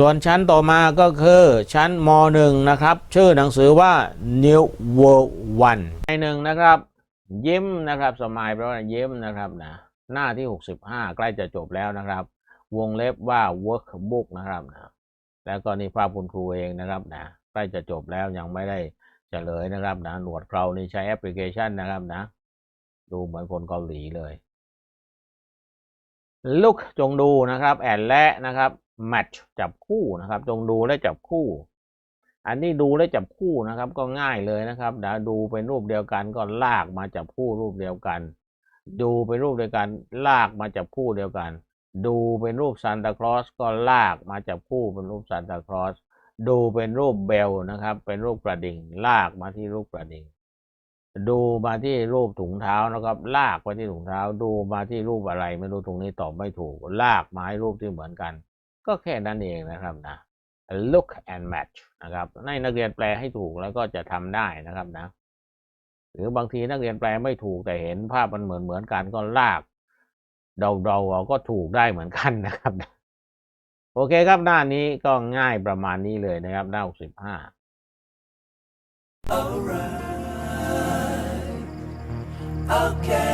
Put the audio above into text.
ส่วนชั้นต่อมาก็คือชั้นม .1 นะครับ ชื่อหนังสือว่า New World One ในหนึ่งนะครับ ยิ้มนะครับ สมายแปลว่ายิ้มนะครับนะหน้าที่ 65 ใกล้จะจบแล้วนะครับ วงเล็บว่า workbook นะครับนะแล้วก็นี่ภาพคุณครูเองนะครับนะใกล้จะจบแล้วยังไม่ได้เฉลยนะครับนะหนวดเครานี่ใช้แอปพลิเคชันนะครับนะ ดูเหมือนคนเกาหลีเลย look จงดูนะครับ and และนะครับ match จับคู่นะครับ จงดูและจับคู่ อันนี้ดูและจับคู่นะครับ ก็ง่ายเลยนะครับนะดูเป็นรูปเดียวกันก็ลากมาจับคู่รูปเดียวกัน ดูเป็นรูปเดียวกันลากมาจับคู่เดียวกัน ดูเป็นรูปซานตาคลอสก็ลากมาจับคู่เป็นรูปซานตาคลอสดูเป็นรูปเบลนะครับ เป็นรูปกระดิ่ง ลากมาที่รูปกระดิ่ง ดูมาที่รูปถุงเท้านะครับ ลากไปที่ถุงเท้า ดูมาที่รูปอะไร ไม่รู้ตรงนี้ตอบไม่ถูก ลากมาให้รูปที่เหมือนกัน ก็แค่นั้นเองนะครับนะ look and match นะครับในนักเรียนแปลให้ถูกแล้วก็จะทำได้นะครับนะ หรือบางทีนักเรียนแปลไม่ถูกแต่เห็นภาพมันเหมือนเหมือนกันก็ลาก เดาๆเอาก็ถูกได้เหมือนกันนะครับ โอเคครับหน้านี้ก็ง่ายประมาณนี้เลยนะครับหน้า65 Okay, okay, okay.